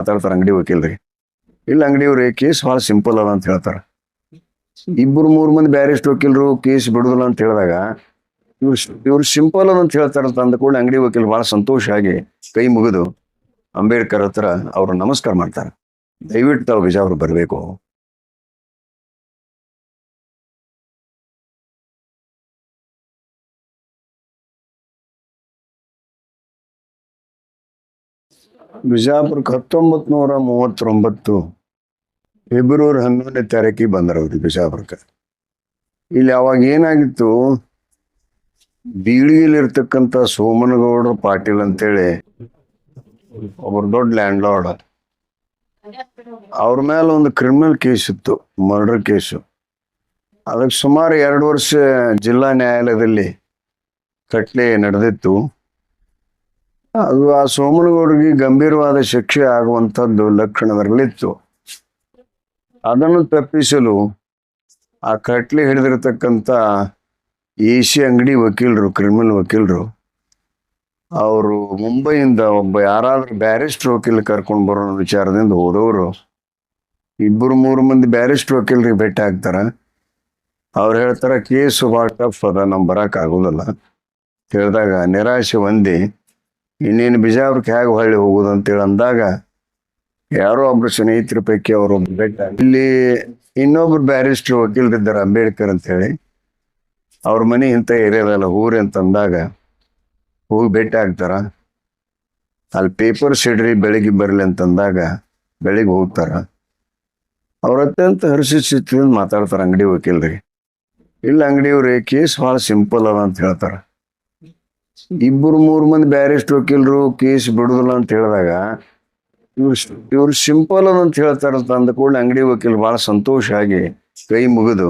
ಮಾತಾಡ್ತಾರ ಅಂಗಡಿ ವಕೀಲರಿಗೆ. ಇಲ್ಲ ಅಂಗಡಿಯವ್ರಿ ಕೇಸ್ ಭಾಳ ಸಿಂಪಲ್ ಅದ ಅಂತ ಹೇಳ್ತಾರ. ಇಬ್ಬರು ಮೂರು ಮಂದಿ ಬ್ಯಾರಿಸ್ಟ್ ವಕೀಲರು ಕೇಸ್ ಬಿಡುದಿಲ್ಲ ಅಂತ ಹೇಳಿದಾಗ, ಇವ್ರು ಇವ್ರು ಸಿಂಪಲ್ ಅದ ಅಂತ ಹೇಳ್ತಾರ ಅಂತ ಅಂದ ಕೂಡಲೇ ಅಂಗಡಿ ವಕೀಲ್ ಭಾಳ ಸಂತೋಷ ಆಗಿ ಕೈ ಮುಗಿದು ಅಂಬೇಡ್ಕರ್ ಹತ್ರ ಅವ್ರು ನಮಸ್ಕಾರ ಮಾಡ್ತಾರೆ. ದಯವಿಟ್ಟು ತಾವು ಬಿಜಾಪುರ ಬರಬೇಕು. ಬಿಜಾಪುರಕ್ಕೆ ಹತ್ತೊಂಬತ್ ನೂರ ಮೂವತ್ತೊಂಬತ್ತು ಫೆಬ್ರವರಿ ಹನ್ನೊಂದನೇ ತಾರೀಕಿಗೆ ಬಂದ್ರವ್ರಿ ಬಿಜಾಪುರಕ್ಕೆ ಇಲ್ಲಿ ಅವಾಗ ಏನಾಗಿತ್ತು? ಬೀಳಿಗೆಲಿರ್ತಕ್ಕಂಥ ಸೋಮನಗೌಡರ ಪಾಟೀಲ್ ಅಂತೇಳಿ ಒಬ್ಬರು ದೊಡ್ಡ ಲ್ಯಾಂಡ್ ಲಾರ್ಡ್ ಅವ್ರ ಮೇಲೆ ಒಂದು ಕ್ರಿಮಿನಲ್ ಕೇಸ್ ಇತ್ತು ಮರ್ಡರ್ ಕೇಸು ಅದಕ್ಕೆ ಸುಮಾರು ಎರಡು ವರ್ಷ ಜಿಲ್ಲಾ ನ್ಯಾಯಾಲಯದಲ್ಲಿ ಕಟ್ಲೆ ನಡೆದಿತ್ತು. ಅದು ಆ ಸೋಮನಗೌಡರಿಗೆ ಗಂಭೀರವಾದ ಶಿಕ್ಷೆ ಆಗುವಂಥದ್ದು ಲಕ್ಷಣದರಲ್ಲಿತ್ತು ಅದನ್ನು ತಪ್ಪಿಸಲು ಆ ಕಟ್ಲೆ ಎ ಸಿ ಅಂಗಡಿ ವಕೀಲರು, ಕ್ರಿಮಿನಲ್ ವಕೀಲರು, ಅವರು ಮುಂಬೈಯಿಂದ ಒಬ್ಬ ಯಾರಾದರೂ ಬ್ಯಾರಿಸ್ಟ್ ವಕೀಲ್ ಕರ್ಕೊಂಡು ಬರೋ ವಿಚಾರದಿಂದ ಹೋದವರು. ಇಬ್ಬರು ಮೂರು ಮಂದಿ ಬ್ಯಾರಿಸ್ಟ್ ವಕೀಲರಿಗೆ ಭೇಟಿ ಆಗ್ತಾರ. ಅವ್ರು ಹೇಳ್ತಾರೆ, ಕೇಸು ಭಾಳ ಟಫ್ ಅದ ನಮ್ಗೆ ಬರಕ್ ಆಗೋದಿಲ್ಲ. ಹೇಳಿದಾಗ ನಿರಾಶೆ ಹೊಂದಿ ಇನ್ನೇನು ಬಿಜಾಪುರಕ್ಕೆ ಹೇಗೆ ಹೊಳ್ಳಿ ಹೋಗುದು ಅಂತೇಳಿ ಅಂದಾಗ ಯಾರೋ ಒಬ್ರು ಸ್ನೇಹಿತರ ಪೈಕಿ ಅವರು ಬೆಟ್ಟ ಇಲ್ಲಿ ಇನ್ನೊಬ್ರು ಬ್ಯಾರಿಸ್ಟರ್ ವಕೀಲರಿದ್ದಾರೆ ಅಂಬೇಡ್ಕರ್ ಅಂತ ಹೇಳಿ ಅವ್ರ ಮನೆ ಇಂಥ ಏರಿಯಾದಲ್ಲ ಊರಿ ಅಂತ ಅಂದಾಗ ಹೋಗಿ ಭೇಟಿ ಆಗ್ತಾರ. ಅಲ್ಲಿ ಪೇಪರ್ ಸಿಡ್ರಿ ಬೆಳಿಗ್ಗೆ ಬರಲಿ ಅಂತಂದಾಗ ಬೆಳಿಗ್ಗೆ ಹೋಗ್ತಾರ. ಅವ್ರ ಅತ್ಯಂತ ಹರ್ಷಿಸಿತ್ತಿಂದ ಮಾತಾಡ್ತಾರ ಅಂಗಡಿ ವಕೀಲ್ರಿ. ಇಲ್ಲ ಅಂಗಡಿಯವ್ರಿ, ಕೇಸ್ ಭಾಳ ಸಿಂಪಲ್ ಅದ ಅಂತ ಹೇಳ್ತಾರ. ಇಬ್ಬರು ಮೂರು ಮಂದಿ ಬ್ಯಾರಿಸ್ಟ್ ವಕೀಲರು ಕೇಸ್ ಬಿಡುದಿಲ್ಲ ಅಂತ ಹೇಳಿದಾಗ, ಇವ್ರು ಇವ್ರು ಸಿಂಪಲ್ ಅಂತ ಹೇಳ್ತಾರ ಅಂತ ಅಂದ ಕೂಡಲೇ ಅಂಗಡಿ ವಕೀಲ್ ಭಾಳ ಸಂತೋಷ ಆಗಿ ಕೈ ಮುಗಿದು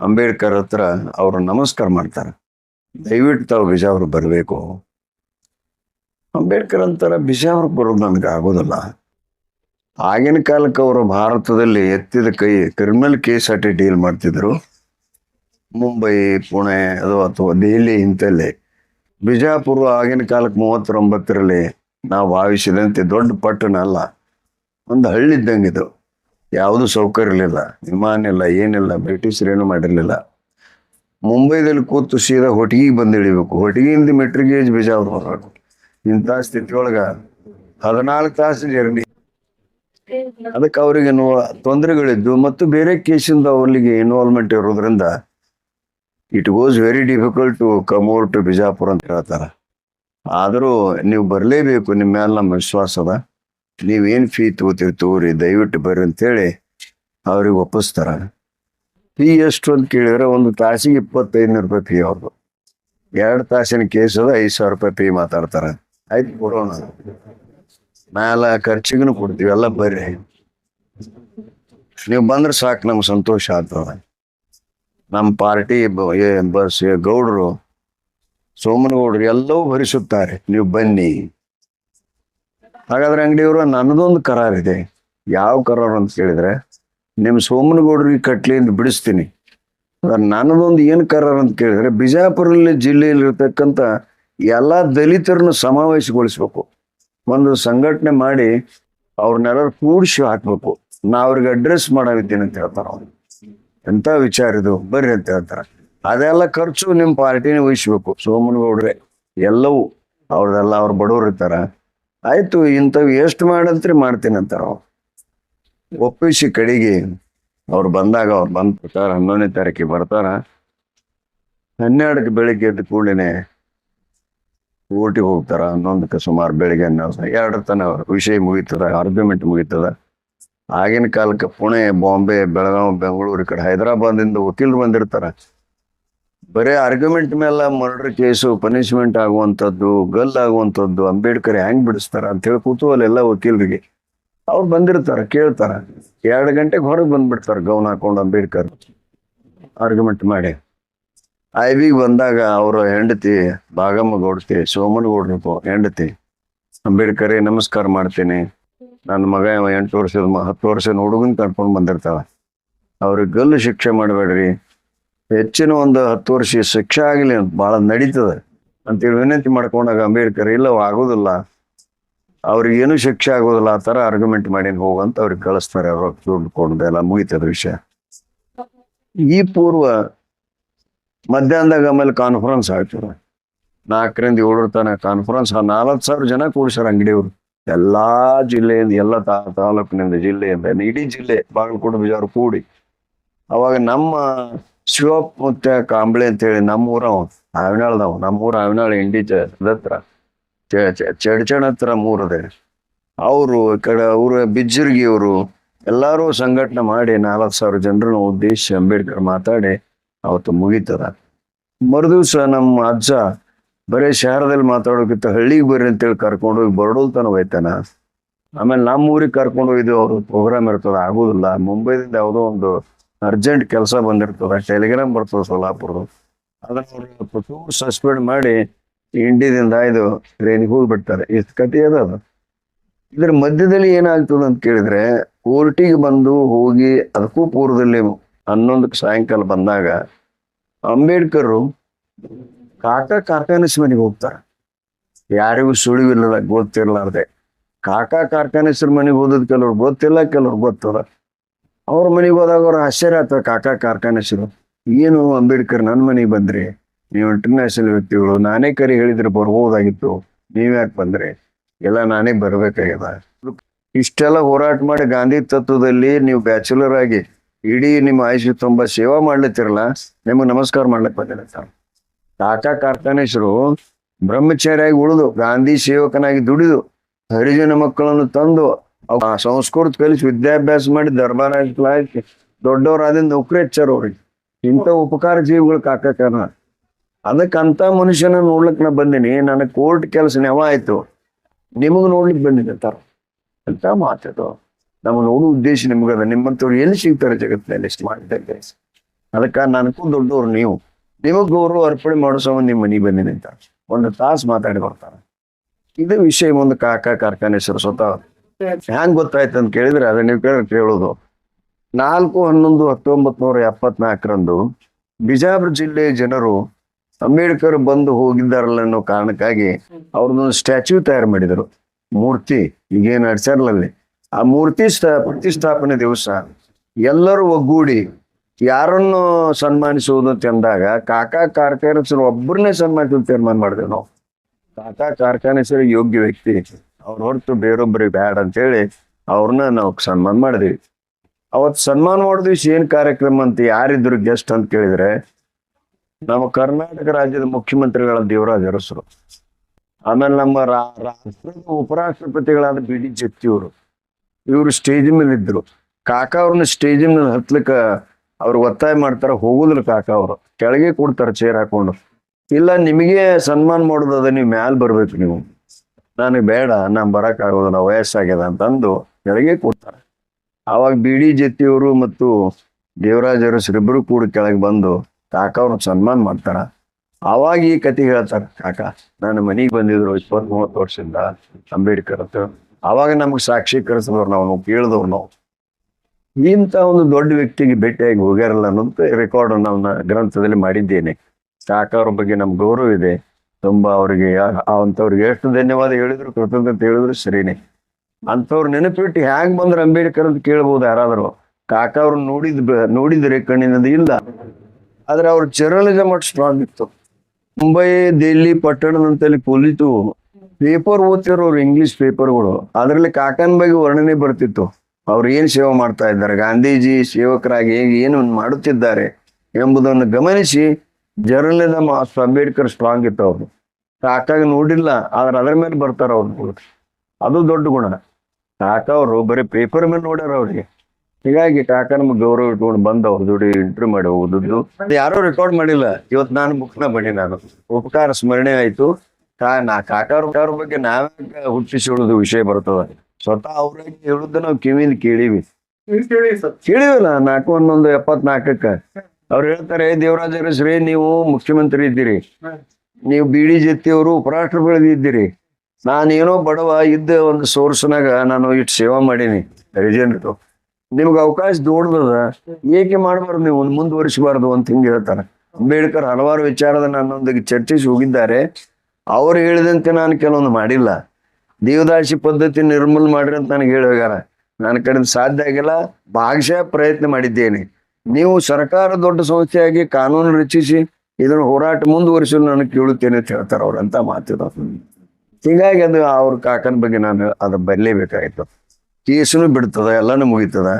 ಅಂಬೇಡ್ಕರ್ ಹತ್ರ ಅವರು ನಮಸ್ಕಾರ ಮಾಡ್ತಾರೆ. ದಯವಿಟ್ಟು ತಾವು ಬಿಜಾಪುರ ಬರಬೇಕು. ಅಂಬೇಡ್ಕರ್ ಅಂತಾರ, ಬಿಜಾಪುರಕ್ಕೆ ಬರೋದು ನನಗೆ ಆಗೋದಿಲ್ಲ. ಆಗಿನ ಕಾಲಕ್ಕೆ ಅವರು ಭಾರತದಲ್ಲಿ ಎತ್ತಿದ ಕೈ ಕ್ರಿಮಿನಲ್ ಕೇಸ್ ಅಟ್ಟಿ ಡೀಲ್ ಮಾಡ್ತಿದ್ರು. ಮುಂಬೈ, ಪುಣೆ ಅದು ಅಥವಾ, ದೆಹಲಿ ಇಂಥಲ್ಲಿ ಬಿಜಾಪುರ ಆಗಿನ ಕಾಲಕ್ಕೆ ಮೂವತ್ತೊಂಬತ್ತರಲ್ಲಿ ನಾವು ಭಾವಿಸಿದಂತೆ ದೊಡ್ಡ ಪಟ್ಟಣ ಅಲ್ಲ. ಒಂದು ಹಳ್ಳಿ ಇದ್ದಂಗೆ ಇದು. ಯಾವುದು ಸೌಕರ್ಯ ಇರಲಿಲ್ಲ ವಿಮಾನ ಇಲ್ಲ, ಏನಿಲ್ಲ, ಬ್ರಿಟಿಷರು ಏನು ಮಾಡಿರಲಿಲ್ಲ. ಮುಂಬೈದಲ್ಲಿ ಕೂತು ಸೀದಾ ಹೊಟ್ಟಿಗೆ ಬಂದು ಇಳಿಬೇಕು. ಹೊಟ್ಟಿಗೆಯಿಂದ ಮೆಟ್ರಿಗೇಜ್ ಬಿಜಾಪುರ ಬರಬೇಕು ಇಂಥ ಸ್ಥಿತಿಯೊಳಗ ಹದಿನಾಲ್ಕು ತಾಸು ಜರ್ನಿ ಅದಕ್ಕೆ ಅವರಿಗೆ ತೊಂದರೆಗಳಿದ್ದು ಮತ್ತು ಬೇರೆ ಕೇಸಿಂದ ಅವರಿಗೆ ಇನ್ವಾಲ್ವ್ಮೆಂಟ್ ಇರೋದ್ರಿಂದ it was very difficult to come over to Bijapur ಅಂತ ಹೇಳ್ತಾರೆ. ಆದರೂ ನೀವು ಬರಲೇಬೇಕು, ನಿಮ್ಮ ಮೇಲೆ ನಮ್ಮ ವಿಶ್ವಾಸ ಅದ. ನೀವೇನು ಫೀ ತಗೋತೀರಿ, ತಗೋರಿ, ದಯವಿಟ್ಟು ಬರ್ರಿ ಅಂತೇಳಿ ಅವ್ರಿಗೆ ಒಪ್ಪಿಸ್ತಾರ. ಫೀ ಎಷ್ಟು ಅಂತ ಕೇಳಿದ್ರೆ ಒಂದು ತಾಸಿಗೆ ಇಪ್ಪತ್ತೈದು ರೂಪಾಯಿ ಫೀ ಅವ್ರದ್ದು ಎರಡು ತಾಸಿನ ಕೇಸ್ ಅದ, ಐದು ಸಾವಿರ ರೂಪಾಯಿ ಫೀ ಮಾತಾಡ್ತಾರೆ. ಆಯ್ತು, ಕೊಡೋಣ. ಮೇಲೆ ಖರ್ಚಿಗೂ ಕೊಡ್ತೀವಿ, ಎಲ್ಲ ಬರ್ರಿ. ನೀವು ಬಂದ್ರೆ ಸಾಕು, ನಮ್ಗೆ ಸಂತೋಷ ಆಗ್ತದ. ನಮ್ಮ ಪಾರ್ಟಿ ಬಸ್ ಗೌಡರು ಸೋಮನಗೌಡರು ಎಲ್ಲವೂ ಭರಿಸುತ್ತಾರೆ, ನೀವು ಬನ್ನಿ. ಹಾಗಾದ್ರೆ ಅಂಗಡಿಯವರು ನನ್ನದೊಂದು ಕರಾರ್ ಇದೆ. ಯಾವ ಕರಾರ್ ಅಂತ ಕೇಳಿದ್ರೆ ನಿಮ್ಮ ಸೋಮನಗೌಡ್ರಿಗೆ ಕಟ್ಲಿಯಿಂದ ಬಿಡಿಸ್ತೀನಿ. ನನ್ನದೊಂದು ಏನು ಕರಾರ್ ಅಂತ ಕೇಳಿದ್ರೆ ಬಿಜಾಪುರಲ್ಲಿ ಜಿಲ್ಲೆಯಲ್ಲಿ ಇರ್ತಕ್ಕಂಥ ಎಲ್ಲಾ ದಲಿತರನ್ನ ಸಮಾವೇಶಗೊಳಿಸ್ಬೇಕು. ಒಂದು ಸಂಘಟನೆ ಮಾಡಿ ಅವ್ರನ್ನೆಲ್ಲರೂ ಕೂಡಿಸಿ ಹಾಕ್ಬೇಕು. ನಾ ಅವ್ರಿಗೆ ಅಡ್ರೆಸ್ ಮಾಡಾವಿದ್ದೀನಿ ಅಂತ ಹೇಳ್ತಾರ ಅವ್ರು. ಎಂತ ವಿಚಾರ ಇದು? ಬರ್ರಿ ಅಂತ ಹೇಳ್ತಾರ. ಅದೆಲ್ಲ ಖರ್ಚು ನಿಮ್ಮ ಪಾರ್ಟಿನೇ ವಹಿಸ್ಬೇಕು. ಸೋಮನಗೌಡ್ರೆ, ಎಲ್ಲವೂ. ಅವ್ರದೆಲ್ಲ ಅವ್ರ ಬಡವ್ರು ಇರ್ತಾರ. ಆಯ್ತು, ಇಂಥವು ಎಷ್ಟು ಮಾಡಂತ್ರಿ ಮಾಡ್ತೀನಿ ಅಂತಾರ ಒಪ್ಪಿಸಿ ಕಡೆಗೆ. ಅವ್ರು ಬಂದಾಗ ಅವ್ರು ಬಂದ ಪ್ರಕಾರ ಹನ್ನೊಂದನೇ ತಾರೀಕಿಗೆ ಬರ್ತಾರ. ಹನ್ನೆರಡಕ್ಕೆ ಬೆಳಿಗ್ಗೆ ಎದ್ದು ಕೂಡಲೇ ಊಟಿಗೆ ಹೋಗ್ತಾರ. ಹನ್ನೊಂದಕ್ಕೆ ಸುಮಾರು ಬೆಳಿಗ್ಗೆ ಹನ್ನೊಂದು ಎರಡರ ತನ ವಿಷಯ ಮುಗೀತದ ಆರ್ಗ್ಯುಮೆಂಟ್ ಮುಗೀತದ. ಆಗಿನ ಕಾಲಕ್ಕೆ ಪುಣೆ, ಬಾಂಬೆ ಬೆಳಗಾವಿ ಬೆಂಗಳೂರು ಈ ಕಡೆ ಹೈದರಾಬಾದಿಂದ ವಕೀಲರು ಬಂದಿರ್ತಾರ. ಬರೀ ಆರ್ಗ್ಯುಮೆಂಟ್ ಮೇಲೆ ಮರ್ಡರ್ ಕೇಸು ಪನಿಷ್ಮೆಂಟ್ ಆಗುವಂಥದ್ದು ಗಲ್ ಆಗುವಂಥದ್ದು, ಅಂಬೇಡ್ಕರ್ ಹೆಂಗ್ ಬಿಡಿಸ್ತಾರ ಅಂತ ಹೇಳಿ ಕುತೂಹಲ ಎಲ್ಲ ವಕೀಲರಿಗೆ. ಅವ್ರು ಬಂದಿರ್ತಾರ, ಕೇಳ್ತಾರ. ಎರಡು ಗಂಟೆಗೆ ಹೊರಗೆ ಬಂದ್ಬಿಡ್ತಾರೆ ಗೌನ್ ಹಾಕೊಂಡು ಅಂಬೇಡ್ಕರ್. ಆರ್ಗ್ಯುಮೆಂಟ್ ಮಾಡಿ. ಐ ವಿಗೆ ಬಂದಾಗ ಅವರ ಹೆಂಡತಿ ಭಾಗಮ್ಮ ಗೌಡ್ತಿ ಸೋಮನ್ ಗೌಡ್ರಪ್ಪ ಹೆಂಡತಿ. ಅಂಬೇಡ್ಕರೇ, ನಮಸ್ಕಾರ ಮಾಡ್ತೀನಿ. ನನ್ನ ಮಗ ಎಂಟು ವರ್ಷದ ಹತ್ತು ವರ್ಷದ ಹುಡುಗನ ಕರ್ಕೊಂಡು ಬಂದಿರ್ತಾವೆ. ಅವ್ರಿಗೆ ಗಲ್ಲು ಶಿಕ್ಷೆ ಮಾಡಬೇಡ್ರಿ. ಹೆಚ್ಚಿನ ಒಂದು ಹತ್ತು ವರ್ಷ ಶಿಕ್ಷೆ ಆಗಲಿ ಭಾಳ ನಡೀತದೆ. ಅಂತೇಳಿ ವಿನಂತಿ ಮಾಡ್ಕೊಂಡಾಗ ಅಂಬೇಡ್ಕರ್, ಇಲ್ಲ ಆಗೋದಿಲ್ಲ. ಅವ್ರಿಗೆ ಏನು ಶಿಕ್ಷೆ ಆಗೋದಿಲ್ಲ, ಆ ಥರ ಆರ್ಗ್ಯುಮೆಂಟ್ ಮಾಡಿ ಹೋಗಂತ ಅವ್ರಿಗೆ ಕಳಿಸ್ತಾರೆ ಅವ್ರ. ದುಡ್ಡು ಎಲ್ಲ ಮುಗಿತದ ವಿಷಯ. ಈ ಪೂರ್ವ ಮಧ್ಯಾಹ್ನದಾಗ ಆಮೇಲೆ ಕಾನ್ಫರೆನ್ಸ್ ಆಗ್ತದೆ ನಾಲ್ಕರಿಂದ ಏಳರ ತನಕ ಕಾನ್ಫರೆನ್ಸ್ ನಾಲ್ಕು ಸಾವಿರ ಜನ ಕೂಡಿಸ್ಯಾರ ಅಂಗಡಿಯವರು. ಎಲ್ಲಾ ಜಿಲ್ಲೆಯಿಂದ, ಎಲ್ಲ ತಾಲೂಕಿನಿಂದ ಜಿಲ್ಲೆಯಿಂದ ಇಡೀ ಜಿಲ್ಲೆ, ಬಾಗಲಕೋಟೆ, ಬಿಜಾರು ಕೂಡಿ. ಅವಾಗ ನಮ್ಮ ಶಿವಪ್ಪ ಮತ್ತೆ ಕಾಂಬಳೆ ಅಂತೇಳಿ ನಮ್ಮೂರ ಅವ ಆವಿನಾಳ್ದವ ನಮ್ಮೂರ ಆವಿನಾಳ ಇಂಡಿ ಹತ್ರ ಚಡ್ಚಣ ಹತ್ರ ಮೂರದೆ ಅವರು ಈ ಕಡೆ, ಅವರು ಬಿಜ್ಜರ್ಗಿ ಅವರು ಎಲ್ಲಾರು ಸಂಘಟನೆ ಮಾಡಿ ನಾಲ್ಕು ಸಾವಿರ ಜನರನ್ನ ಉದ್ದೇಶಿಸಿ ಅಂಬೇಡ್ಕರ್ ಮಾತಾಡಿ ಅವತ್ತು ಮುಗೀತದ. ಮರುದಿವ್ಸ ನಮ್ಮ ಅಜ್ಜ ಬರೀ ಶಹರದಲ್ಲಿ ಮಾತಾಡೋಕ್ಕಿಂತ ಹಳ್ಳಿಗೆ ಬರ್ರಿ ಅಂತೇಳಿ ಕರ್ಕೊಂಡು ಹೋಗಿ ಬರಡೋಲ್ ತನ ಹೋಯ್ತಾನ ಆಮೇಲೆ ನಮ್ಮ ಊರಿಗೆ ಕರ್ಕೊಂಡು ಅವ್ರ ಪ್ರೋಗ್ರಾಮ್ ಇರ್ತದೆ, ಆಗೋದಿಲ್ಲ. ಮುಂಬೈದಿಂದ ಯಾವುದೋ ಒಂದು ಅರ್ಜೆಂಟ್ ಕೆಲಸ ಬಂದಿರ್ತದ, ಟೆಲಿಗ್ರಾಮ್ ಬರ್ತದೆ ಸೊಲ್ಲಾಪುರದು ಅದನ್ನ ಪ್ರಚೂರ್ ಸಸ್ಪೆಂಡ್ ಮಾಡಿ ಇಂಡಿಯಾದಿಂದ ಇದು ಟ್ರೈನಿಗೆ ಹೋಗ್ಬಿಡ್ತಾರೆ. ಇಷ್ಟು ಕಥೆ ಅದ ಅದು. ಇದ್ರ ಮಧ್ಯದಲ್ಲಿ ಏನಾಗ್ತದೆ ಅಂತ ಕೇಳಿದ್ರೆ, ಕೋರ್ಟಿಗೆ ಬಂದು ಹೋಗಿ ಅದಕ್ಕೂ ಪೂರ್ವದಲ್ಲಿ ಹನ್ನೊಂದಕ್ಕೆ ಸಾಯಂಕಾಲ ಬಂದಾಗ ಅಂಬೇಡ್ಕರ್ ಕಾಕ ಕಾರ್ಖಾನೆಸ್ ಮನೆಗೆ ಹೋಗ್ತಾರ. ಯಾರಿಗೂ ಸುಳಿವಿಲ್ಲದ, ಗೊತ್ತಿರ್ಲಾರ್ದೆ. ಕಾಕ ಕಾರ್ಖಾನೆಸ್ರ ಮನೆಗೆ ಹೋದದ್ ಕೆಲವ್ರು ಗೊತ್ತಿಲ್ಲ, ಕೆಲವ್ರು ಗೊತ್ತದ. ಅವ್ರ ಮನೆಗೆ ಹೋದಾಗ ಅವ್ರ ಆಶ್ಚರ್ಯ ಆಗ್ತದೆ, ಕಾಕ ಕಾರ್ಖಾನೆಸ್ರು ಏನು ಅಂಬೇಡ್ಕರ್ ನನ್ನ ಮನೆಗೆ ಬಂದ್ರಿ. ನೀವು ಇಂಟರ್ನ್ಯಾಷನಲ್ ವ್ಯಕ್ತಿಗಳು, ನಾನೇ ಕರಿ ಹೇಳಿದ್ರೆ ಬರ್ಬೋದಾಗಿತ್ತು. ನೀವ್ಯಾಕೆ ಬಂದ್ರಿ? ಎಲ್ಲ ನಾನೇ ಬರ್ಬೇಕಾಗ್ಯದ. ಇಷ್ಟೆಲ್ಲ ಹೋರಾಟ ಮಾಡಿ ಗಾಂಧಿ ತತ್ವದಲ್ಲಿ ನೀವು ಬ್ಯಾಚುಲರ್ ಆಗಿ ಇಡೀ ನಿಮ್ಮ ಆಯುಷ್ಯ ತುಂಬಾ ಸೇವಾ ಮಾಡ್ಲತ್ತಿರಲ್ಲ. ನಿಮಗೆ ನಮಸ್ಕಾರ ಮಾಡ್ಲಕ್ ಬಂದಿಲ್ಲ ಟಾಟಾ ಕಾರ್ಖಾನೇಶ್ವರು ಬ್ರಹ್ಮಚಾರಿಯಾಗಿ ಉಳಿದು ಗಾಂಧಿ ಸೇವಕನಾಗಿ ದುಡಿದು ಹರಿಜನ ಮಕ್ಕಳನ್ನು ತಂದು ಆ ಸಂಸ್ಕೃತ ಕಲಿಸಿ ವಿದ್ಯಾಭ್ಯಾಸ ಮಾಡಿ ದರ್ಬಾರ ಹಾಕಿ ದೊಡ್ಡವರಾದಿಂದ ನೌಕರಿ ಹೆಚ್ಚರು ಅವ್ರಿಗೆ ಇಂಥ ಉಪಕಾರ ಜೀವಿಗಳು ಕಾಕಕನ. ಅದಕ್ಕೆ ಅಂತ ಮನುಷ್ಯನ ನೋಡ್ಲಿಕ್ಕೆ ನಾ ಬಂದೀನಿ. ನನಗೆ ಕೋರ್ಟ್ ಕೆಲಸ ನೆವ ಆಯ್ತು. ನಿಮಗ್ ನೋಡ್ಲಿಕ್ಕೆ ಬಂದಿದೆ ತರ ಅಂತ ಮಾತಾಡೋ ನಮ್ಮ ನೋಡು ಉದ್ದೇಶ ನಿಮ್ಗದ. ನಿಮ್ಮಂತವ್ರು ಎಲ್ಲಿ ಸಿಗ್ತಾರೆ ಜಗತ್ತಿನಲ್ಲಿ? ಇಷ್ಟು ಮಾಡಿದ್ದೆ ಅದಕ್ಕ ನನಗೂ ದೊಡ್ಡವ್ರು ನೀವು. ನಿಮಗ್ ಗೌರವ ಅರ್ಪಣೆ ಮಾಡೋ ಸಂಬಂಧ ನಿಮ್ಮ ಮನೆಗೆ ಬಂದಿನಿ ಅಂತ. ಒಂದು ತಾಸು ಮಾತಾಡಿ ಬರ್ತಾರೆ. ಇದು ವಿಷಯ ಒಂದು ಕಾಕ ಹೆಸರು ಸ್ವತಃ. ಹ್ಯಾಂಗ್ ಗೊತ್ತಾಯ್ತು ಅಂತ ಕೇಳಿದ್ರೆ ಅದೇ ನೀವು ಕೇಳಿ, ಕೇಳೋದು. ನಾಲ್ಕು, ಹನ್ನೊಂದು ಹತ್ತೊಂಬತ್ ನೂರ ಎಪ್ಪತ್ನಾಲ್ಕರಂದು ಬಿಜಾಪುರ ಜಿಲ್ಲೆಯ ಜನರು ಅಂಬೇಡ್ಕರ್ ಬಂದು ಹೋಗಿದ್ದಾರಲ್ಲ ಅನ್ನೋ ಕಾರಣಕ್ಕಾಗಿ ಅವ್ರದ್ದೊಂದು ಸ್ಟ್ಯಾಚ್ಯೂ ತಯಾರು ಮಾಡಿದರು. ಮೂರ್ತಿ, ಈಗೇನು ಅಡ್ಸಾರ್ಲಲ್ಲಿ ಆ ಮೂರ್ತಿ ಪ್ರತಿಷ್ಠಾಪನೆ ದಿವಸ ಎಲ್ಲರೂ ಒಗ್ಗೂಡಿ ಯಾರನ್ನು ಸನ್ಮಾನಿಸುವುದು ಅಂತ ಕಾಕಾ ಕಾರ್ಖಾನೆಸರು ಒಬ್ಬರನ್ನೇ ಸನ್ಮಾನಿಸಲು ತೀರ್ಮಾನ ಮಾಡಿದೆವು ನಾವು. ಕಾಕಾ ಕಾರ್ಖಾನೆಸರು ಯೋಗ್ಯ ವ್ಯಕ್ತಿ. ಅವ್ರ ಹೊರತು ಬೇರೊಬ್ಬರಿಗೆ ಬ್ಯಾಡ ಅಂತೇಳಿ ಅವ್ರನ್ನ ನಾವು ಸನ್ಮಾನ ಮಾಡಿದ್ವಿ. ಅವತ್ತು ಸನ್ಮಾನ ಮಾಡಿದ್ವಿ ಏನ್ ಕಾರ್ಯಕ್ರಮ ಅಂತ ಯಾರಿದ್ರು ಗೆಸ್ಟ್ ಅಂತ ಕೇಳಿದ್ರೆ ನಮ್ಮ ಕರ್ನಾಟಕ ರಾಜ್ಯದ ಮುಖ್ಯಮಂತ್ರಿಗಳ ದೇವರಾಜ್ ಅರಸರು, ಆಮೇಲೆ ನಮ್ಮ ರಾ- ರಾಷ್ಟ್ರದ ಉಪರಾಷ್ಟ್ರಪತಿಗಳಾದ ಬಿ ಡಿ ಜತ್ತಿಯವರು ಇವರು. ಸ್ಟೇಜ್ ಮೇಲೆ ಇದ್ರು ಕಾಕಾ ಅವ್ರನ್ನ ಸ್ಟೇಜ್ ಮೇಲೆ ಹತ್ಲಿಕ್ಕ ಅವ್ರು ಒತ್ತಾಯ ಮಾಡ್ತಾರೆ ಹೋಗುದ್ರ ಕಾಕಾ ಅವರು. ಕೆಳಗೆ ಕೊಡ್ತಾರ ಚೇರ್ ಹಾಕೊಂಡು. ಇಲ್ಲ, ನಿಮಗೆ ಸನ್ಮಾನ ಮಾಡೋದದ ನೀವು ಮ್ಯಾಲ್ ಬರ್ಬೇಕು ನೀವು. ನನಗೆ ಬೇಡ, ನಾನ್ ಬರಕ್ ಆಗೋದಿಲ್ಲ ವಯಸ್ಸಾಗ್ಯದ ಅಂತಂದು ಕೆಳಗೆ ಕೊಡ್ತಾರೆ. ಆವಾಗ ಬಿ ಡಿ ಜೆತ್ತಿಯವರು ಮತ್ತು ದೇವರಾಜ ಶ್ರೀಬ್ರು ಕೂಡ ಕೆಳಗೆ ಬಂದು ಕಾಕ ಅವ್ರನ್ನ ಸನ್ಮಾನ ಮಾಡ್ತಾರ. ಆವಾಗ ಈ ಕತೆ ಹೇಳ್ತಾರ, ಕಾಕ, ನಾನು ಮನೆಗೆ ಬಂದಿದ್ರು ಇಪ್ಪತ್ತ್ ಮೂವತ್ತು ವರ್ಷದಿಂದ ಅಂಬೇಡ್ಕರ್ ಅಂತ ಆವಾಗ ನಮ್ಗೆ ಸಾಕ್ಷೀಕರಿಸಿದವ್ರು ನಾವು ಕೇಳಿದವ್ರು ನಾವು. ಇಂಥ ಒಂದು ದೊಡ್ಡ ವ್ಯಕ್ತಿಗೆ ಭೇಟಿಯಾಗಿ ಹೋಗ್ಯಾರಲ್ಲ ಅನ್ನೋದು ರೆಕಾರ್ಡ್ ನಾವು ಗ್ರಂಥದಲ್ಲಿ ಮಾಡಿದ್ದೇನೆ. ಕಾಕ ಅವ್ರ ಬಗ್ಗೆ ನಮ್ಗೆ ಗೌರವ ಇದೆ. ತುಂಬಾ ಅವರಿಗೆ ಅಂಥವ್ರಿಗೆ ಎಷ್ಟು ಧನ್ಯವಾದ ಹೇಳಿದ್ರು, ಕೃತಜ್ಞತೆ ಹೇಳಿದ್ರು ಸರಿನೇ. ಅಂಥವ್ರು ನೆನಪಿಟ್ಟು ಹ್ಯಾಂಗ್ ಬಂದ್ರೆ ಅಂಬೇಡ್ಕರ್ ಅಂತ ಕೇಳ್ಬೋದು ಯಾರಾದರೂ. ಕಾಕ ಅವ್ರು ನೋಡಿದ್ ನೋಡಿದ್ರೆ ಕಣ್ಣಿನದು ಇಲ್ಲ. ಆದ್ರೆ ಅವ್ರ ಜರ್ನಲಿಸಮ್ ಅಷ್ಟು ಸ್ಟ್ರಾಂಗ್ ಇತ್ತು. ಮುಂಬೈ ದೆಹಲಿ ಪಟ್ಟಣದಂತಲ್ಲಿ ಕುಲಿತು ಪೇಪರ್ ಓದ್ತಿರೋರು ಇಂಗ್ಲಿಷ್ ಪೇಪರ್ಗಳು ಅದರಲ್ಲಿ ಕಾಕನ್ ಬಗ್ಗೆ ವರ್ಣನೆ ಬರ್ತಿತ್ತು. ಅವ್ರು ಏನ್ ಸೇವೆ ಮಾಡ್ತಾ ಇದ್ದಾರೆ? ಗಾಂಧೀಜಿ ಸೇವಕರಾಗಿ ಹೇಗೆ ಏನು ಮಾಡುತ್ತಿದ್ದಾರೆ ಎಂಬುದನ್ನು ಗಮನಿಸಿ ಜರ್ನಲಿಸಮ್ ಅಂಬೇಡ್ಕರ್ ಸ್ಟ್ರಾಂಗ್ ಇತ್ತು ಅವರು. ಕಾಕಾಗ ನೋಡಿಲ್ಲ, ಆದ್ರೆ ಅದರ ಮೇಲೆ ಬರ್ತಾರ ಅವ್ರು. ಅದು ದೊಡ್ಡ ಗುಣ. ಕಾಕ ಅವರು, ಬರೀ ಪೇಪರ್ ಮೇಲೆ ನೋಡ್ಯಾರ ಅವ್ರಿಗೆ. ಹೀಗಾಗಿ ಕಾಕ ನಮ್ಗೆ ಗೌರವ ಇಟ್ಕೊಂಡು ಬಂದ ಅವ್ರ ಜೋಡಿ ಇಂಟರ್ವ್ಯೂ ಮಾಡಿ ಹೋಗುದು. ಯಾರೋ ರೆಕಾರ್ಡ್ ಮಾಡಿಲ್ಲ. ಇವತ್ತು ನಾನು ಬುಕ್ನ ಬನ್ನಿ ನಾನು. ಉಪಕಾರ ಸ್ಮರಣೆ ಆಯ್ತು. ಕಾ ನಾ ಕಾಕ ಅವ್ರ ಬಗ್ಗೆ ನಾವೇ ಹುಟ್ಟಿಸಿ ಹೇಳೋದು ವಿಷಯ ಬರ್ತದ. ಸ್ವತಃ ಅವ್ರಾಗಿ ಹೇಳುದ ನಾವು ಕಿವಿಯಿಂದ ಕೇಳಿವಿ. ಕೇಳಿವಲ್ಲ ನಾಲ್ಕು ಒಂದೊಂದು ಎಪ್ಪತ್ನಾಲ್ಕಕ್ಕ? ಅವ್ರು ಹೇಳ್ತಾರೆ ದೇವರಾಜ ಶ್ರೀ ನೀವು ಮುಖ್ಯಮಂತ್ರಿ ಇದ್ದೀರಿ. ನೀವು ಬಿ ಡಿ ಜತ್ತಿಯವರು ಉಪರಾಷ್ಟ್ರಪತಿ ಇದ್ದೀರಿ. ನಾನೇನೋ ಬಡವ ಇದ್ದ ಒಂದು ಸೋರ್ಸ್ನಾಗ ನಾನು ಇಟ್ಟು ಸೇವಾ ಮಾಡೀನಿ ರಿಜೆಂಟ್ ನಿಮ್ಗೆ ಅವಕಾಶ ದೊಡ್ಡದ ಏಕೆ ಮಾಡಬಾರ್ದು ನೀವು? ಮುಂದುವರಿಸಬಾರ್ದು ಅಂತ ಹಿಂಗೆ ಹೇಳ್ತಾರೆ. ಅಂಬೇಡ್ಕರ್ ಹಲವಾರು ವಿಚಾರದ ನನ್ನೊಂದಿಗೆ ಚರ್ಚಿಸಿ ಹೋಗಿದ್ದಾರೆ. ಅವ್ರು ಹೇಳಿದಂತೆ ನಾನು ಕೆಲವೊಂದು ಮಾಡಿಲ್ಲ. ದೇವದಾಸಿ ಪದ್ಧತಿ ನಿರ್ಮೂಲ ಮಾಡ್ರಿ ಅಂತ ನನಗೆ ಹೇಳಿ ನನ್ನ ಕಡೆಯಿಂದ ಸಾಧ್ಯ ಆಗಿಲ್ಲ, ಭಾಗಶಃ ಪ್ರಯತ್ನ ಮಾಡಿದ್ದೇನೆ. ನೀವು ಸರ್ಕಾರ ದೊಡ್ಡ ಸಂಸ್ಥೆಯಾಗಿ ಕಾನೂನು ರಚಿಸಿ, ಇದನ್ನ ಹೋರಾಟ ಮುಂದುವರಿಸಲು ನಾನು ಕೇಳುತ್ತೇನೆ ಅಂತ ಹೇಳ್ತಾರೆ ಅವ್ರು ಅಂತ ಮಾತಿದ ಹೀಗಾಗಿ ಅದು ಅವ್ರ ಕಾಕನ ಬಗ್ಗೆ ನಾನು ಅದು ಬರಲೇಬೇಕಾಯ್ತು. ಕೇಸನು ಬಿಡ್ತದ, ಎಲ್ಲಾನು ಮುಗಿತದ.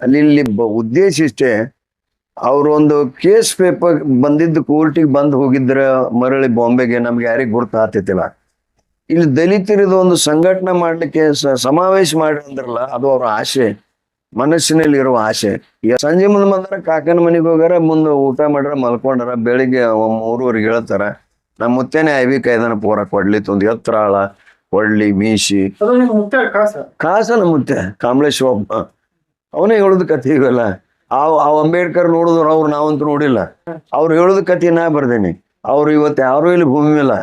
ಅಲ್ಲಿ ಇಲ್ಲಿ ಉದ್ದೇಶ ಇಷ್ಟೇ ಅವರೊಂದು ಕೇಸ್ ಪೇಪರ್ ಬಂದಿದ್ದು ಕೋರ್ಟಿಗೆ ಬಂದು ಹೋಗಿದ್ರೆ ಮರಳಿ ಬಾಂಬೆಗೆ ನಮ್ಗೆ ಯಾರಿಗೆ ಗುರ್ತು ಆತಿತ್ತಿಲ್ಲ ಇಲ್ಲಿ ದಲಿತರಿದ ಒಂದು ಸಂಘಟನೆ ಮಾಡ್ಲಿಕ್ಕೆ ಸಮಾವೇಶ ಮಾಡಿ ಅಂದ್ರಲ್ಲ ಅದು ಅವ್ರ ಆಸೆ ಮನಸ್ಸಿನಲ್ಲಿ ಇರುವ ಆಸೆ ಈಗ ಸಂಜೆ ಮುಂದೆ ಬಂದ್ರ ಕಾಕನ ಮನೆಗೆ ಹೋಗ್ಯಾರ ಮುಂದೆ ಊಟ ಮಾಡ್ರ ಮಲ್ಕೊಂಡಾರ ಬೆಳಿಗ್ಗೆ ಮೂರುವರೆಗೆ ಹೇಳ್ತಾರ ನಮ್ಮ ಮುತ್ತೇನೆ ಐವಿ ಕೈದನ ಪೂರ ಕೊಡ್ಲಿ ಒಂದು ಎತ್ತರಾಳ ಮೀಸಿ ನಿಮ್ಗೆ ಮುಖ್ಯ ಕಾಸ? ಕಾಸನ ಮುತ್ತೆ ಕಾಮಲೇಶ್ ಒಬ್ಬ ಅವನೇ ಹೇಳುದ್ ಕಥೆ ಇವೆಲ್ಲ. ಅವ್ ಆ ಅಂಬೇಡ್ಕರ್ ನೋಡಿದ್ರು ಅವ್ರು ನಾವಂತೂ ನೋಡಿಲ್ಲ. ಅವ್ರು ಹೇಳುದ ಕಥೆ ನಾ ಬರ್ದೇನಿ. ಅವ್ರು ಇವತ್ತು ಯಾರು ಇಲ್ಲಿ ಭೂಮಿ ಇಲ್ಲ.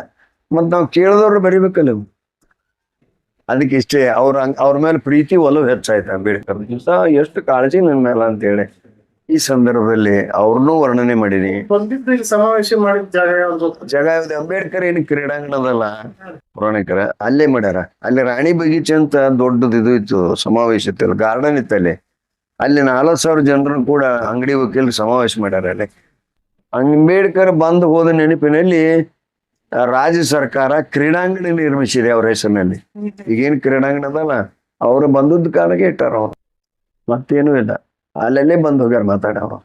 ಮತ್ ನಾವು ಕೇಳಿದವ್ರು ಬರಿಬೇಕಲ್ಲ. ಅದಕ್ಕೆ ಇಷ್ಟೇ ಅವ್ರ ಅವ್ರ ಮೇಲೆ ಪ್ರೀತಿ ಒಲವು ಹೆಚ್ಚಾಯ್ತು ಅಂಬೇಡ್ಕರ್. ದಿವಸ ಎಷ್ಟು ಕಾಳಜಿ ನನ್ನ ಮೇಲೆ ಅಂತೇಳಿ ಈ ಸಂದರ್ಭದಲ್ಲಿ ಅವ್ರನ್ನೂ ವರ್ಣನೆ ಮಾಡೀನಿ ಸಮಾವೇಶ ಮಾಡಿದ ಜಾಗ ಯಾವ್ದು? ಜಾಗ ಯಾವ್ದು? ಅಂಬೇಡ್ಕರ್ ಏನು ಕ್ರೀಡಾಂಗಣದಲ್ಲ? ಪುರಾಣಿಕರ. ಅಲ್ಲೇ ಮಾಡ್ಯಾರ. ಅಲ್ಲಿ ರಾಣಿ ಬಗೀಚೆ ಅಂತ ದೊಡ್ಡದು ಇದು ಇತ್ತು ಸಮಾವೇಶ ಇತ್ತು ಗಾರ್ಡನ್ ಇತ್ತು ಅಲ್ಲಿ. ಅಲ್ಲಿ ನಾಲ್ಕು ಸಾವಿರ ಜನರನ್ನು ಕೂಡ ಅಂಗಡಿ ವಕೀಲರು ಸಮಾವೇಶ ಮಾಡ್ಯಾರ ಅಲ್ಲಿ. ಅಂಬೇಡ್ಕರ್ ಬಂದು ಹೋದ ನೆನಪಿನಲ್ಲಿ ರಾಜ್ಯ ಸರ್ಕಾರ ಕ್ರೀಡಾಂಗಣ ನಿರ್ಮಿಸಿದೆ ಅವ್ರ ಹೆಸರಿನಲ್ಲಿ. ಈಗೇನು ಕ್ರೀಡಾಂಗಣ ಅದಲ್ಲ, ಅವರು ಬಂದದ್ದು ಕಾರಣಕ್ಕೆ ಇಟ್ಟಾರ ಅವ್ರು. ಮತ್ತೇನು ಇಲ್ಲ. ಅಲ್ಲಲ್ಲೇ ಬಂದು ಹೋಗ್ಯಾರ ಮಾತಾಡ ಅವರು.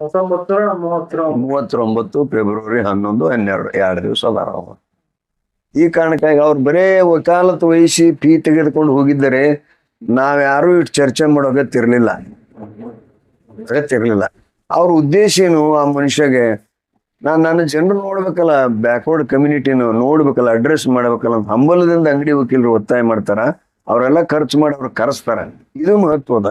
ಹತ್ತೊಂಬತ್ತರ ಮೂವತ್ತರ ಮೂವತ್ತೊಂಬತ್ತು ಫೆಬ್ರವರಿ ಹನ್ನೊಂದು ಹನ್ನೆರಡು, ಎರಡು ದಿವಸ ಅದಾರ ಅವರು. ಈ ಕಾರಣಕ್ಕಾಗಿ ಅವ್ರು ಬರೇ ವಕಾಲತ್ ವಹಿಸಿ ಫೀ ತೆಗೆದುಕೊಂಡು ಹೋಗಿದ್ದರೆ ನಾವ್ಯಾರು ಇಟ್ ಚರ್ಚೆ ಮಾಡೋಕೆ ತಿರ್ಲಿಲ್ಲ. ತಿರ್ಲಿಲ್ಲ. ಅವ್ರ ಉದ್ದೇಶ ಏನು ಆ ಮನುಷ್ಯಗೆ? ನಾನು ನನ್ನ ಜನರು ನೋಡ್ಬೇಕಲ್ಲ ಬ್ಯಾಕ್ವರ್ಡ್ ಕಮ್ಯುನಿಟಿನ ನೋಡ್ಬೇಕಲ್ಲ ಅಡ್ರೆಸ್ ಮಾಡ್ಬೇಕಲ್ಲ ಹಂಬಲದಿಂದ ಅಂಗಡಿ ವಕೀಲರು ಒತ್ತಾಯ ಮಾಡ್ತಾರ, ಅವರೆಲ್ಲ ಖರ್ಚು ಮಾಡಿ ಅವ್ರು ಕರೆಸ್ತಾರ. ಇದು ಮಹತ್ವದ.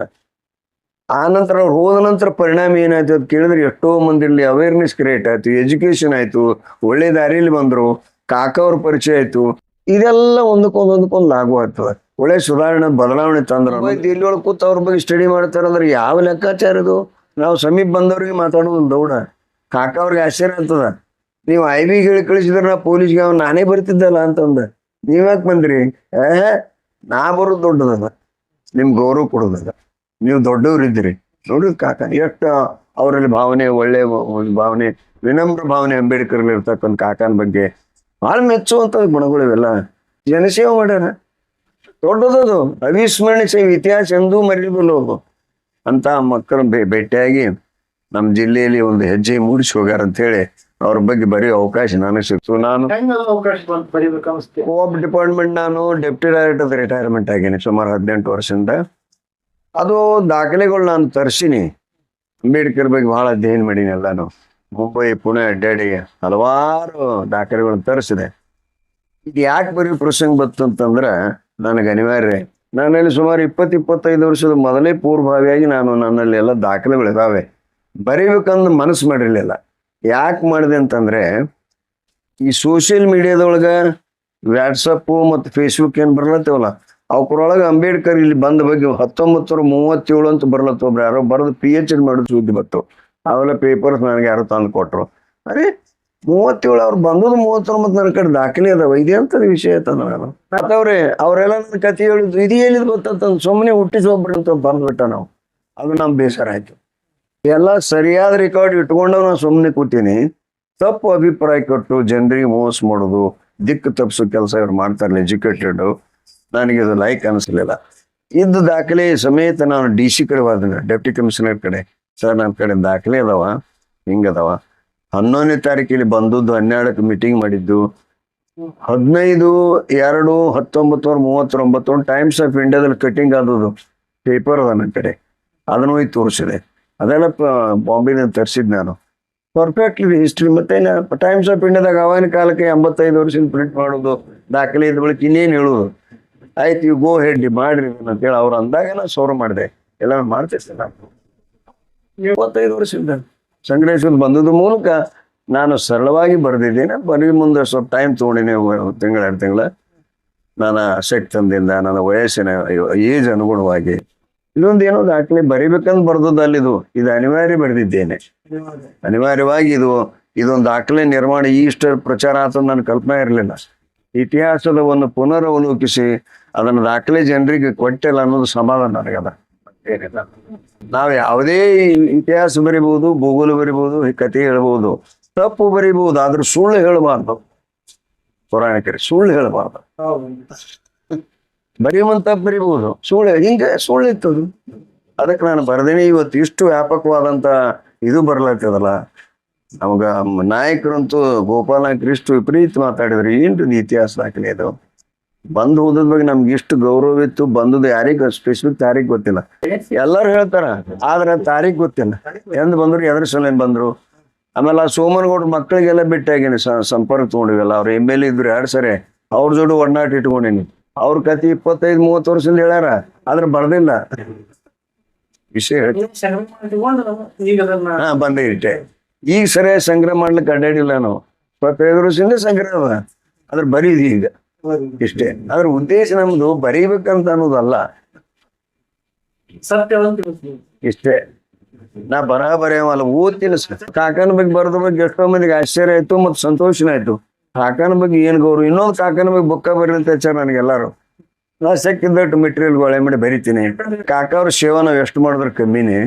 ಆ ನಂತರ ಅವ್ರು ಹೋದ ನಂತರ ಪರಿಣಾಮ ಏನಾಯ್ತು ಅಂತ ಕೇಳಿದ್ರೆ ಎಷ್ಟೋ ಮಂದಿರಲ್ಲಿ ಅವೇರ್ನೆಸ್ ಕ್ರಿಯೇಟ್ ಆಯ್ತು ಎಜುಕೇಶನ್ ಆಯ್ತು, ಒಳ್ಳೆ ದಾರಿಯಲ್ಲಿ ಬಂದ್ರು, ಕಾಕ ಅವ್ರ ಪರಿಚಯ ಆಯ್ತು. ಇದೆಲ್ಲ ಒಂದಕ್ಕೊಂದು ಒಂದಕ್ಕೊಂದು ಲಾಗು ಆಗ್ತದೆ. ಒಳ್ಳೆ ಸುಧಾರಣೆ, ಬದಲಾವಣೆ ತಂದ್ರ ಇಲ್ಲಿ ಒಳಗೆ ಕೂತ್ ಅವ್ರ ಬಗ್ಗೆ ಸ್ಟಡಿ ಮಾಡ್ತಾರಂದ್ರೆ ಯಾವ ಲೆಕ್ಕಾಚಾರ ಇದು? ನಾವು ಸಮೀಪ ಬಂದವ್ರಿಗೆ ಮಾತಾಡೋದು ದೌಡ. ಕಾಕ ಅವ್ರಿಗೆ ಆಶ್ಚರ್ಯ ಅಂತದ ನೀವು ಐ ಬಿ ಹೇಳಿ ಕಳಿಸಿದ್ರೆ ನಾ ಪೊಲೀಸ್ಗೆ ಅವ್ನು ನಾನೇ ಬರ್ತಿದ್ದಲ್ಲ ಅಂತಂದ. ನೀವ್ಯಾಕೆ ಬಂದ್ರಿ? ಏ, ನಾ ಬರೋದು ದೊಡ್ಡದದ ನಿಮ್ ಗೌರವ ಕೊಡೋದದ ನೀವು ದೊಡ್ಡವ್ರಿದ್ದೀರಿ. ನೋಡಿ ಕಾಕ, ಎಷ್ಟು ಅವರಲ್ಲಿ ಭಾವನೆ, ಒಳ್ಳೆ ಭಾವನೆ, ವಿನಮ್ರ ಭಾವನೆ ಅಂಬೇಡ್ಕರ್ ಇರ್ತಕ್ಕಂಥ ಕಾಕನ ಬಗ್ಗೆ ಭಾಳ ಮೆಚ್ಚುವಂತ ಗುಣಗಳು ಇವೆಲ್ಲ. ಜನಸೇವೆ ಮಾಡ್ಯಾರ. ದೊಡ್ಡದದು. ಅವಿಸ್ಮರಣೆ ಸೇವೆ ಇತಿಹಾಸ ಎಂದೂ ಮರಿಬಲ್ಲ ಅಂತ ಮಕ್ಕಳು ಭೇಟಿಯಾಗಿ ನಮ್ಮ ಜಿಲ್ಲೆಯಲ್ಲಿ ಒಂದು ಹೆಜ್ಜೆ ಮೂಡಿಸಿ ಹೋಗ್ಯಾರ ಅಂತ ಹೇಳಿ ಅವ್ರ ಬಗ್ಗೆ ಬರೆಯೋ ಅವಕಾಶ ನನಗೆ ಸಿಕ್ತು. ನಾನು ಕೋಆಪ್ ಡಿಪಾರ್ಟ್ಮೆಂಟ್ ನಾನು ಡೆಪ್ಟಿ ಡೈರೆಕ್ಟರ್ ರಿಟೈರ್ಮೆಂಟ್ ಆಗಿನಿ ಸುಮಾರು ಹದಿನೆಂಟು ವರ್ಷದಿಂದ. ಅದು ದಾಖಲೆಗಳು ನಾನು ತರಿಸಿನಿ. ಅಂಬೇಡ್ಕರ್ ಬಗ್ಗೆ ಬಹಳ ಅಧ್ಯಯನ ಮಾಡೀನಿ ಎಲ್ಲಾನು. ಮುಂಬೈ ಪುಣೆ ಅಡ್ಡಾಡಿ ಹಲವಾರು ದಾಖಲೆಗಳನ್ನ ತರಿಸಿದೆ. ಇದು ಯಾಕೆ ಬರೀ ಪ್ರಸಂಗ ಬಂತು ಅಂತಂದ್ರೆ ನನಗೆ ಅನಿವಾರ್ಯ. ನನ್ನಲ್ಲಿ ಸುಮಾರು ಇಪ್ಪತ್ತು ಇಪ್ಪತ್ತೈದು ವರ್ಷದ ಮೊದಲೇ ಪೂರ್ವಭಾವಿಯಾಗಿ ನಾನು ನನ್ನಲ್ಲಿ ಎಲ್ಲ ದಾಖಲೆಗಳು ಇದಾವೆ ಬರೀಬೇಕಂದು ಮನಸ್ಸು ಮಾಡಿರಲಿಲ್ಲ. ಯಾಕೆ ಮಾಡಿದೆ ಅಂತಂದ್ರೆ, ಈ ಸೋಷಿಯಲ್ ಮೀಡಿಯಾದೊಳಗ ವ್ಯಾಟ್ಸಪ್ಪು ಮತ್ತು ಫೇಸ್ಬುಕ್ ಏನು ಬರ್ಲತ್ತೇವಲ್ಲ ಅವ್ರೊಳಗೆ ಅಂಬೇಡ್ಕರ್ ಇಲ್ಲಿ ಬಂದ ಬಗ್ಗೆ ಹತ್ತೊಂಬತ್ತು ಮೂವತ್ತೇಳು ಅಂತ ಬರ್ಲತ್ತ ಒಬ್ರು ಯಾರೋ ಬರೆದು ಪಿ ಎಚ್ ಡಿ ಮಾಡೋದು ಸುದ್ದಿ ಬತ್ತು ಅವೆಲ್ಲ ಪೇಪರ್ಸ್ ನನಗೆ ಯಾರು ತಂದು ಕೊಟ್ರು. ಅರೆ, ಮೂವತ್ತೇಳು ಅವ್ರು ಬಂದದ್ದು ಮೂವತ್ತೊಂಬತ್ತು ನನ್ನ ಕಡೆ ದಾಖಲೆ ಅದಾವ ಇದೇ ಅಂತ ವಿಷಯ ನಾನು. ಮತ್ತವ್ರೆ, ಅವರೆಲ್ಲ ನನ್ನ ಕತೆ ಹೇಳಿದ್ರು ಇದು ಹೇಳಿದ್ ಗೊತ್ತಂತ ಸುಮ್ಮನೆ ಹುಟ್ಟಿಸಿ ಒಬ್ರು ಅಂತ ಬಂದ್ಬಿಟ್ಟ ನಾವು. ಅದು ನಮ್ಮ ಬೇಸರ ಆಯ್ತು. ಎಲ್ಲ ಸರಿಯಾದ ರೆಕಾರ್ಡ್ ಇಟ್ಕೊಂಡು ನಾನು ಸುಮ್ಮನೆ ಕೂತೀನಿ. ತಪ್ಪು ಅಭಿಪ್ರಾಯ ಕೊಟ್ಟು ಜನರಿಗೆ ಮೋಸ ಮಾಡೋದು, ದಿಕ್ಕು ತಪ್ಪಿಸೋ ಕೆಲಸ ಇವ್ರು ಮಾಡ್ತಾರಲ್ಲ ಎಜುಕೇಟೆಡ್ ನನಗೆ ಇದು ಲೈಕ್ ಅನಿಸ್ಲಿಲ್ಲ. ಇದ್ದ ದಾಖಲೆ ಸಮೇತ ನಾನು ಡಿ ಸಿ ಕಡೆ ಹೋದ್ರೆ ಡೆಪ್ಟಿ ಕಮಿಷನರ್ ಕಡೆ. ಸರ್ ನನ್ನ ಕಡೆ ದಾಖಲೆ ಅದಾವ, ಹಿಂಗದಾವ. ಹನ್ನೊಂದನೇ ತಾರೀಕಿಲಿ ಬಂದದ್ದು, ಹನ್ನೆರಡಕ್ಕೆ ಮೀಟಿಂಗ್ ಮಾಡಿದ್ದು. ಹದಿನೈದು, ಎರಡು ಹತ್ತೊಂಬತ್ತು ಮೂವತ್ತೊಂಬತ್ತು ಟೈಮ್ಸ್ ಆಫ್ ಇಂಡಿಯಾದಲ್ಲಿ ಕಟಿಂಗ್ ಆದದ್ದು. ಪೇಪರ್ ಅದ ನನ್ನ ಕಡೆ. ಅದನ್ನು ಹೋಗಿ ತೋರಿಸಿದೆ. ಅದೆಲ್ಲ ಬಾಂಬೆನ ತರಿಸಿದ್ ನಾನು. ಪರ್ಫೆಕ್ಟ್ಲಿ ಹಿಸ್ಟ್ರಿ ಮತ್ತೆ ಟೈಮ್ಸ್ ಆಫ್ ಇಂಡಿಯಾದಾಗ ಅವಾಗಿನ ಕಾಲಕ್ಕೆ ಎಂಬತ್ತೈದು ವರ್ಷದಿಂದ ಪ್ರಿಂಟ್ ಮಾಡೋದು, ದಾಖಲೆ ಇದ್ದ ಬಳಿಕ ಇನ್ನೇನು ಹೇಳೋದು? ಆಯ್ತು ಇವು ಗೋ ಹೆಡ್ ಮಾಡ್ರಿ ಅಂತ ಅಂತೇಳಿ ಅವ್ರು ಅಂದಾಗ ನಾನು ಸೌರ ಮಾಡಿದೆ. ಎಲ್ಲ ಮಾಡ್ತಿರ್ತೀನಿ ನಾನು. ಇಪ್ಪತ್ತೈದು ವರ್ಷದಿಂದ. ಸಂಗ್ರಹಿಸೋದು ಬಂದದ ಮೂಲಕ ನಾನು ಸರಳವಾಗಿ ಬರೆದಿದ್ದೇನೆ. ಬರೀ ಮುಂದೆ ಸ್ವಲ್ಪ ಟೈಮ್ ತೊಗೊಂಡಿನಿ ತಿಂಗಳ, ಎರಡು ತಿಂಗಳ. ನಾನು ಶಕ್ತಂದಿಂದ ನನ್ನ ವಯಸ್ಸಿನ ಏಜ್ ಅನುಗುಣವಾಗಿ. ಇಲ್ಲೊಂದು ಏನೋ ದಾಖಲೆ ಬರಿಬೇಕಂತ ಅಲ್ಲಿ ಇದು ಅನಿವಾರ್ಯ ಬರೆದಿದ್ದೇನೆ. ಅನಿವಾರ್ಯವಾಗಿ ಇದು, ಇದೊಂದು ದಾಖಲೆ ನಿರ್ಮಾಣ ಇಷ್ಟ ಪ್ರಚಾರ ಆತ ನನ್ನ ಕಲ್ಪನೆ ಇರಲಿಲ್ಲ. ಇತಿಹಾಸದ ಒಂದು ಪುನರವಲೋಕಿಸಿ ಅದನ್ನು ದಾಖಲೆ ಜನರಿಗೆ ಕೊಟ್ಟಿಲ್ಲ ಅನ್ನೋದು ಸಮಾಧಾನ ನನಗದ. ನಾವು ಯಾವುದೇ ಇತಿಹಾಸ ಬರಿಬಹುದು ಭೂಗೋಳ ಬರಿಬಹುದು ಕಥೆ ಹೇಳ್ಬೋದು, ತಪ್ಪು ಬರಿಬಹುದು ಆದ್ರೆ ಸುಳ್ಳು ಹೇಳಬಾರ್ದು. ಪುರಾಣಿಕರಿ ಸುಳ್ಳು ಹೇಳಬಾರ್ದು. ಬರೆಯುವಂತ ಬರಿಬಹುದು. ಸುಳ್ಳು, ಹಿಂಗೆ ಸುಳ್ಳು ಇತ್ತು ಅದು. ಅದಕ್ಕೆ ನಾನು ಬರ್ದೇನೆ ಇವತ್ತು ಇಷ್ಟು ವ್ಯಾಪಕವಾದಂತ ಇದು ಬರ್ಲತ್ತದಲ್ಲ ನಮಗ ನಾಯಕರಂತೂ ಗೋಪಾಲ ಕೃಷ್ಣ ವಿಪರೀತ ಮಾತಾಡಿದ್ರು. ಏನ್ರಿ ಇದು ಇತಿಹಾಸ ದಾಖಲೆ ಅದು ಬಂದು ಹೋದದ ಬಗ್ಗೆ ನಮ್ಗೆ ಇಷ್ಟು ಗೌರವ ಇತ್ತು. ಬಂದದ್ದು ಯಾರಿಗ ಸ್ಪೆಸಿಫಿಕ್ ತಾರೀಖ್ ಗೊತ್ತಿಲ್ಲ. ಎಲ್ಲರೂ ಹೇಳ್ತಾರ, ಆದ್ರೆ ತಾರೀಖ್ ಗೊತ್ತಿಲ್ಲ. ಎಂದ್ ಬಂದ್ರು ಎದ್ರ ಸಲ ಬಂದ್ರು. ಆಮೇಲೆ ಆ ಸೋಮನಗೌಡ್ರ ಮಕ್ಕಳಿಗೆಲ್ಲ ಬಿಟ್ಟಾಗಿನಿ ಸಂಪರ್ಕ ತಗೊಂಡಿವಲ್ಲ. ಅವ್ರ ಎಂ ಎಲ್ ಇದ್ರು ಎರಡು ಸರಿ. ಅವ್ರ ಜೋಡಿ ಒಡನಾಟ ಇಟ್ಕೊಂಡೇನಿ. ಅವ್ರ ಕತೆ ಇಪ್ಪತ್ತೈದು ಮೂವತ್ತು ವರ್ಷದಿಂದ ಹೇಳ್ಯಾರ ಆದ್ರೆ ಬರ್ದಿಲ್ಲ. ವಿಷಯ ಹಾ ಬಂದೇ ಇಟ್ಟೆ. ಈಗ ಸರಿಯಾಗಿ ಸಂಗ್ರಹ ಮಾಡ್ಲಿಕ್ಕೆ ಅಡ್ಡಾಡಿಲ್ಲ ನಾವು. ಇಪ್ಪತ್ತೈದು ವರ್ಷದಿಂದ ಸಂಗ್ರಹ ಅದ. ಅದ್ರ ಬರೀದಿ ಈಗ. ಇಷ್ಟೇ. ಅದ್ರ ಉದ್ದೇಶ ನಮ್ದು ಬರೀಬೇಕಂತ ಅನ್ನೋದಲ್ಲ. ಇಷ್ಟೇ. ನಾ ಬರಹ ಬರೆಯವಲ್ಲ ಓದ್ತೀನಿ ಕಾಕನ ಬಗ್ಗೆ ಬರೋದ್ರ ಬಗ್ಗೆ ಎಷ್ಟೋ ಮಂದಿಗೆ ಆಶ್ಚರ್ಯ ಆಯ್ತು ಮತ್ತು ಸಂತೋಷನ ಆಯ್ತು. ಕಾಕನ ಬಗ್ಗೆ ಏನ್ ಗೌರವ? ಇನ್ನೊಂದು ಕಾಕನ ಬಗ್ಗೆ ಬುಕ್ಕ ಬರೀ ಅಂತ ಹಚ್ಚಾರ ನನಗೆಲ್ಲರೂ. ನಾ ಸಿಕ್ಕಿದ್ದಟ್ಟು ಮೆಟೀರಿಯಲ್ ಗೊಳೆ ಮಾಡಿ ಬರಿತೀನಿ. ಕಾಕ ಅವ್ರ ಸೇವಾ ನಾವು ಎಷ್ಟು ಮಾಡಿದ್ರೆ ಕಮ್ಮಿನೇ.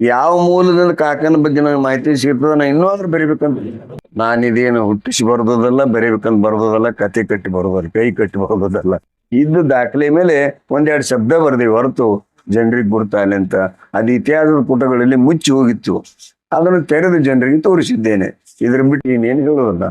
ಯಾವ ಮೂಲದಿಂದ ಕಾಕನ ಬಗ್ಗೆ ನನಗೆ ಮಾಹಿತಿ ಸಿಗ್ತದ ನಾ ಇನ್ನೂ ಆದ್ರೂ ಬರಿಬೇಕಂತ. ನಾನು ಇದೇನು ಹುಟ್ಟಿಸಿ ಬರೋದಲ್ಲ ಬರಿಬೇಕಂತ ಬರೋದಲ್ಲ ಕತೆ ಕಟ್ಟಿ ಬರೋದಲ್ಲ ಕೈ ಕಟ್ಟಿ ಬರೋದಲ್ಲ ಇದ್ದ ದಾಖಲೆ ಮೇಲೆ ಒಂದೆರಡು ಶಬ್ದ ಬರ್ದೇವಿ ಹೊರತು ಜನರಿಗೆ ಗುರ್ತಾಗಲಿ ಅಂತ. ಅದು ಇತಿಹಾಸದ ಪುಟಗಳಲ್ಲಿ ಮುಚ್ಚಿ ಹೋಗಿತ್ತು. ಅದನ್ನು ತೆರೆದು ಜನರಿಗೆ ತೋರಿಸಿದ್ದೇನೆ. ಇದ್ರ ಬಿಟ್ಟು ಇನ್ನೇನು ಹೇಳೋದಲ್ಲ.